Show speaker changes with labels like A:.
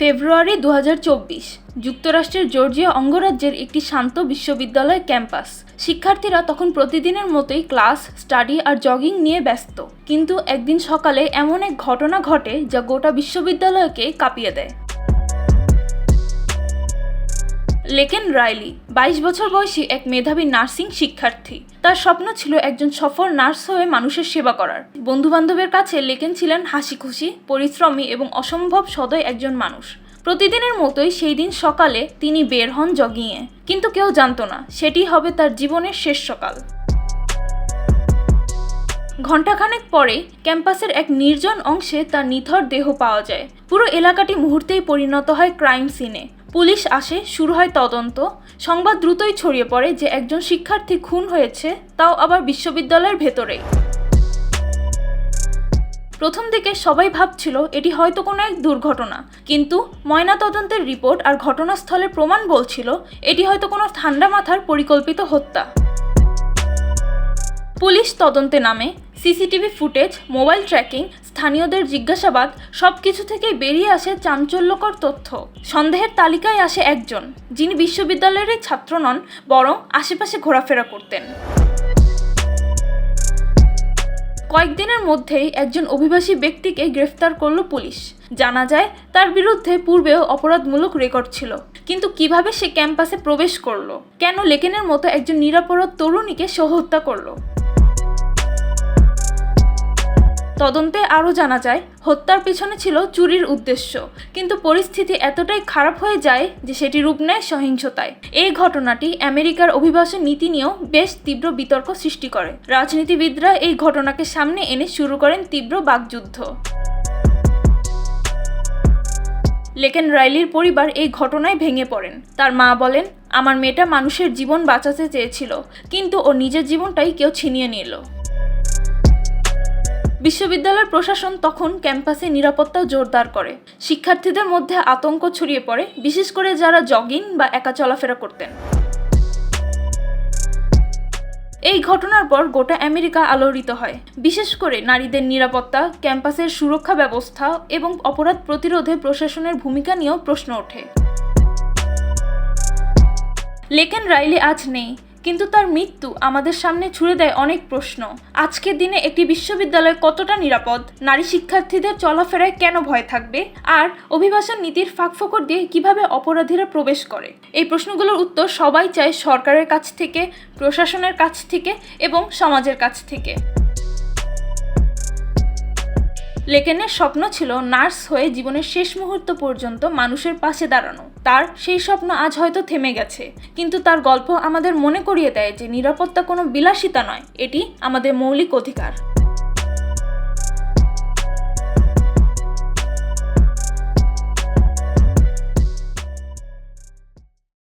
A: ফেব্রুয়ারি দু হাজার চব্বিশ, যুক্তরাষ্ট্রের জর্জিয়া অঙ্গরাজ্যের একটি শান্ত বিশ্ববিদ্যালয় ক্যাম্পাস। শিক্ষার্থীরা তখন প্রতিদিনের মতোই ক্লাস, স্টাডি আর জগিং নিয়ে ব্যস্ত। কিন্তু একদিন সকালে এমন এক ঘটনা ঘটে যা গোটা বিশ্ববিদ্যালয়কে কাঁপিয়ে দেয়। লেকেন রাইলি, বাইশ বছর বয়সী এক মেধাবী নার্সিং শিক্ষার্থী। তার স্বপ্ন ছিল একজন সফল নার্স হয়ে মানুষের সেবা করার। বন্ধুবান্ধবের কাছে লেকেন ছিলেন হাসি খুশি পরিশ্রমী এবং অসম্ভব সদয় একজন মানুষ। প্রতিদিনের মতোই সেই দিন সকালে তিনি বের হন জগিংয়ে। কিন্তু কেউ জানত না, সেটি হবে তার জীবনের শেষ সকাল। ঘণ্টাখানেক পরে ক্যাম্পাসের এক নির্জন অংশে তার নিথর দেহ পাওয়া যায়। পুরো এলাকাটি মুহূর্তেই পরিণত হয় ক্রাইম সিনে। পুলিশ আসে, শুরু হয় তদন্ত। সংবাদ দ্রুতই ছড়িয়ে পড়ে যে একজন শিক্ষার্থী খুন হয়েছে, তাও আবার বিশ্ববিদ্যালয়ের ভেতরেই প্রথম দিকে সবাই ভাবছিল, এটি হয়তো কোনো এক দুর্ঘটনা। কিন্তু ময়নাতদন্তের রিপোর্ট আর ঘটনাস্থলের প্রমাণ বলছিল, এটি হয়তো কোনো ঠান্ডা মাথার পরিকল্পিত হত্যা। পুলিশ তদন্তে নামে, সিসিটিভি ফুটেজ, মোবাইল ট্র্যাকিং, স্থানীয়দের জিজ্ঞাসাবাদ সব কিছু থেকেই বেরিয়ে আসে চাঞ্চল্যকর তথ্য। সন্দেহের তালিকায় আসে একজন, যিনি বিশ্ববিদ্যালয়েরই ছাত্র নন, বরং আশেপাশে ঘোরাফেরা করতেন। কয়েকদিনের মধ্যেই একজন অভিবাসী ব্যক্তিকে গ্রেফতার করল পুলিশ। জানা যায়, তার বিরুদ্ধে পূর্বেও অপরাধমূলক রেকর্ড ছিল। কিন্তু কীভাবে সে ক্যাম্পাসে প্রবেশ করল? কেন লেকেনের মতো একজন নিরাপরাধ তরুণীকে সে হত্যা করল? তদন্তে আরও জানা যায়, হত্যার পিছনে ছিল চুরির উদ্দেশ্য। কিন্তু পরিস্থিতি এতটাই খারাপ হয়ে যায় যে সেটি রূপ নেয় সহিংসতায়। এই ঘটনাটি আমেরিকার অভিবাসন নীতি নিয়েও বেশ তীব্র বিতর্ক সৃষ্টি করে। রাজনীতিবিদরা এই ঘটনাকে সামনে এনে শুরু করেন তীব্র বাকযুদ্ধ। লেকেন রাইলির পরিবার এই ঘটনায় ভেঙে পড়েন। তার মা বলেন, আমার মেয়েটা মানুষের জীবন বাঁচাতে চেয়েছিল, কিন্তু ও নিজের জীবনটাই কেউ ছিনিয়ে নিল। বিশ্ববিদ্যালয়ের প্রশাসন তখন ক্যাম্পাসে নিরাপত্তা জোরদার করে। শিক্ষার্থীদের মধ্যে আতঙ্ক ছড়িয়ে পড়ে, বিশেষ করে যারা জগিং বা একা চলাফেরা করতেন। এই ঘটনার পর গোটা আমেরিকা আলোড়িত হয়। বিশেষ করে নারীদের নিরাপত্তা, ক্যাম্পাসের সুরক্ষা ব্যবস্থা এবং অপরাধ প্রতিরোধে প্রশাসনের ভূমিকা নিয়েও প্রশ্ন ওঠে। লেকেন রাইলি আজ নেই। কিন্তু তার মৃত্যু আমাদের সামনে ছুড়ে দেয় অনেক প্রশ্ন। আজকের দিনে একটি বিশ্ববিদ্যালয় কতটা নিরাপদ? নারী শিক্ষার্থীদের চলাফেরায় কেন ভয় থাকবে? আর অভিবাসন নীতির ফাঁকফোকর দিয়ে কীভাবে অপরাধীরা প্রবেশ করে? এই প্রশ্নগুলোর উত্তর সবাই চায় সরকারের কাছ থেকে, প্রশাসনের কাছ থেকে এবং সমাজের কাছ থেকে। লেকেনের স্বপ্ন ছিল নার্স হয়ে জীবনের শেষ মুহূর্ত পর্যন্ত মানুষের পাশে দাঁড়ানো। তার সেই স্বপ্ন আজ হয়তো থেমে গেছে। কিন্তু তার গল্প আমাদের মনে করিয়ে দেয় যে নিরাপত্তা কোনো বিলাসিতা নয়, এটি আমাদের মৌলিক অধিকার।